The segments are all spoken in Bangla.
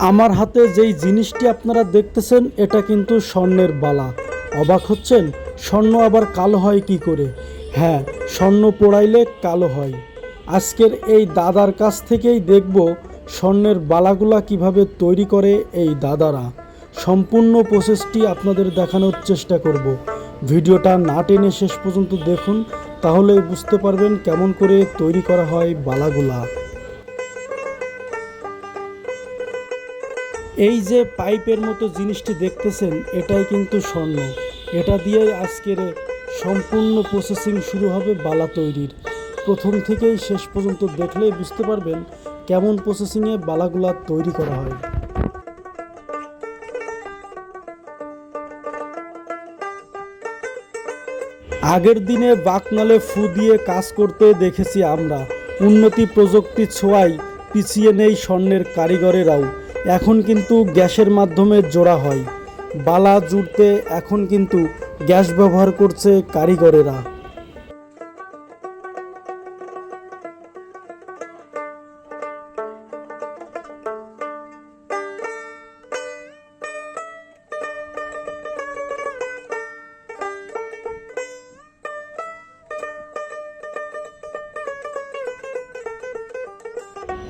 আমার হাতে যেই জিনিসটি আপনারা দেখতেছেন, এটা কিন্তু স্বর্ণের বালা। অবাক হচ্ছেন? স্বর্ণ আবার কালো হয় কি করে? হ্যাঁ স্বর্ণ পোড়াইলে কালো হয়। আজকের এই দাদার কাছ থেকেই দেখব স্বর্ণের বালাগুলা কীভাবে তৈরি করে এই দাদারা। সম্পূর্ণ প্রসেসটি আপনাদের দেখানোর চেষ্টা করব। ভিডিওটা না টেনে শেষ পর্যন্ত দেখুন, তাহলে বুঝতে পারবেন কেমন করে তৈরি করা হয় বালাগুলা। এই যে পাইপের মতো জিনিসটি দেখতেছেন, এটাই কিন্তু স্বর্ণ। এটা দিয়েই আজকের সম্পূর্ণ প্রসেসিং শুরু হবে বালা তৈরির। প্রথম থেকেই শেষ পর্যন্ত দেখলেই বুঝতে পারবেন কেমন প্রসেসিংয়ে বালাগুলা তৈরি করা হয়। আগের দিনে বাকনালে ফু দিয়ে কাজ করতে দেখেছি আমরা। উন্নতি প্রযুক্তি ছোঁয়ায় পিছিয়ে নেই স্বর্ণের কারিগরেরাও। এখন কিন্তু গ্যাসের মাধ্যমে জোড়া হয়। বালা জুড়তে এখন কিন্তু গ্যাস ব্যবহার করছে কারিগরেরা।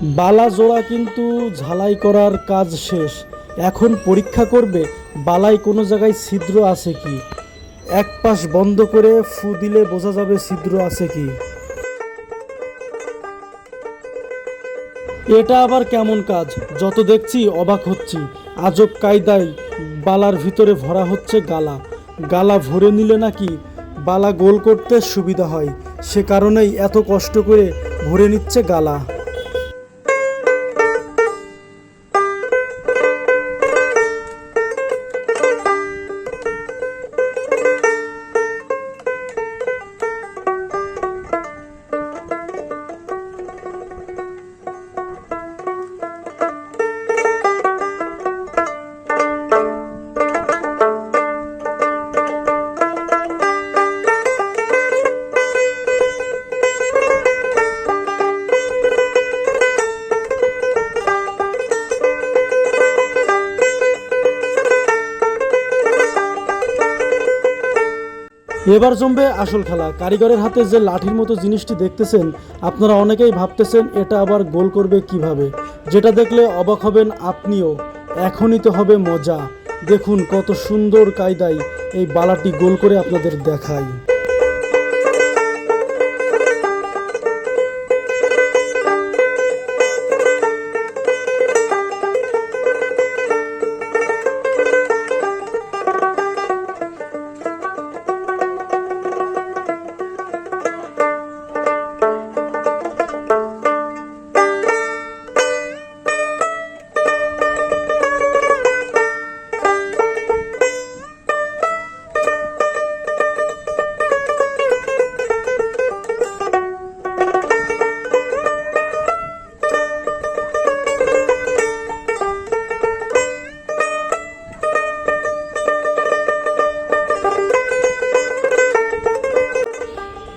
বালা জোড়া কিন্তু ঝালাই করার কাজ শেষ। এখন পরীক্ষা করবে, বালাই কোনো জায়গায় ছিদ্র আছে কি? এক পাশ বন্ধ করে ফু দিলে বোঝা যাবে ছিদ্র আছে কি। এটা আবার কেমন কাজ? যত দেখছি অবাক হচ্ছি। আজব কায়দায় বালার ভিতরে ভরা হচ্ছে গালা। গালা ভরে নিলে নাকি বালা গোল করতে সুবিধা হয়। সে কারণেই এত কষ্ট করে ভরে নিচ্ছে গালা। এবার জমবে আসল খেলা। কারিগরের হাতে যে লাঠির মতো জিনিসটি দেখতেছেন, আপনারা অনেকেই ভাবতেছেন, এটা আবার গোল করবে কীভাবে? যেটা দেখলে অবাক হবেন আপনিও। এখনই তো হবে মজা। দেখুন কত সুন্দর কায়দায় এই বালাটি গোল করে আপনাদের দেখাই।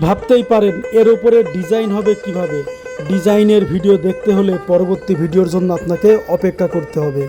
ভাবতেই পারেন, এর উপরে ডিজাইন হবে কীভাবে? ডিজাইনের ভিডিও দেখতে হলে পরবর্তী ভিডিওর জন্য আপনাকে অপেক্ষা করতে হবে।